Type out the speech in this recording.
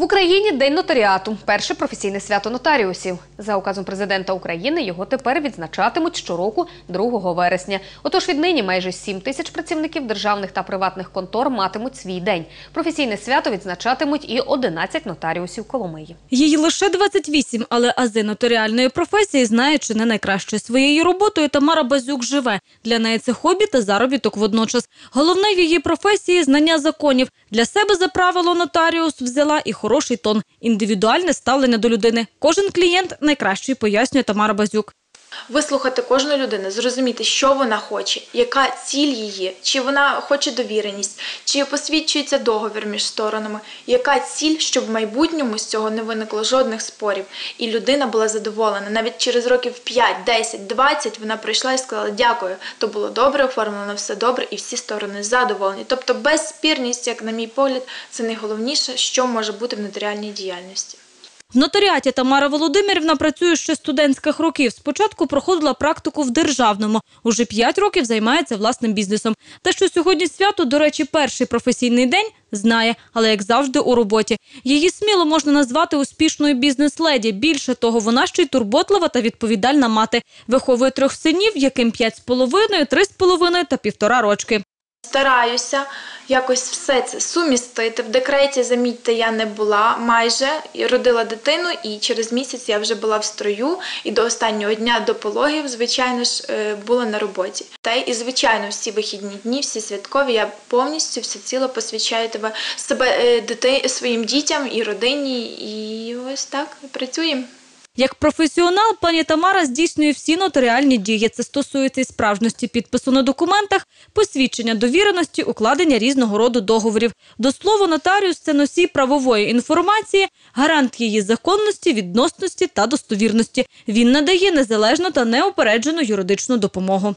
В Україні День нотаріату перше професійне свято нотаріусів. За указом президента України його тепер відзначатимуть щороку 2 вересня. Отож віднині майже 7 тисяч працівників державних та приватних контор матимуть свій день. Професійне свято відзначатимуть і 11 нотаріусів Коломиї. Її лише 28, але ази нотаріальної професії знає чи не найкраще. Своєю роботою Тамара Базюк живе. Для неї це хобі та заробіток водночас. Головне в її професії – знання законів. Для себе за правило нотаріус взяла і хороший тон – індивідуальне ставлення до людини. Кожен клієнт найкраще пояснює Тамара Базюк. Вислухати кожну людину, зрозуміти, що вона хоче, яка ціль її, чи вона хоче довіреність, чи посвідчується договір між сторонами, яка ціль, щоб в майбутньому з цього не виникло жодних спорів, і людина була задоволена. Навіть через років 5, 10, 20 вона прийшла і сказала дякую, то було добре оформлено, все добре, і всі сторони задоволені. Тобто безспірність, як на мій погляд, це найголовніше, що може бути в нотаріальній діяльності. В нотаріаті Тамара Володимирівна працює ще студентських років. Спочатку проходила практику в державному. Уже п'ять років займається власним бізнесом. Те, що сьогодні свято, до речі, перший професійний день, знає, але як завжди у роботі. Її сміло можна назвати успішною бізнес-леді. Більше того, вона ще й турботлива та відповідальна мати. Виховує трьох синів, яким п'ять з половиною, три з половиною та півтора рочки. Стараюся якось все це сумістити. В декреті, замітьте, я не була майже родила дитину, і через місяць я вже була в строю. І до останнього дня до пологів, звичайно ж, е, була на роботі. Та і звичайно, всі вихідні дні, всі святкові, я повністю всеціло посвячаю тебе себе е, дити, своїм дітям і родині. І ось так працюємо. Як професіонал, пані Тамара здійснює всі нотаріальні дії. Це стосується і справжності підпису на документах, посвідчення довіреності, укладення різного роду договорів. До слова, нотаріус – це носій правової інформації, гарант її законності, відносності та достовірності. Він надає незалежну та неупереджену юридичну допомогу.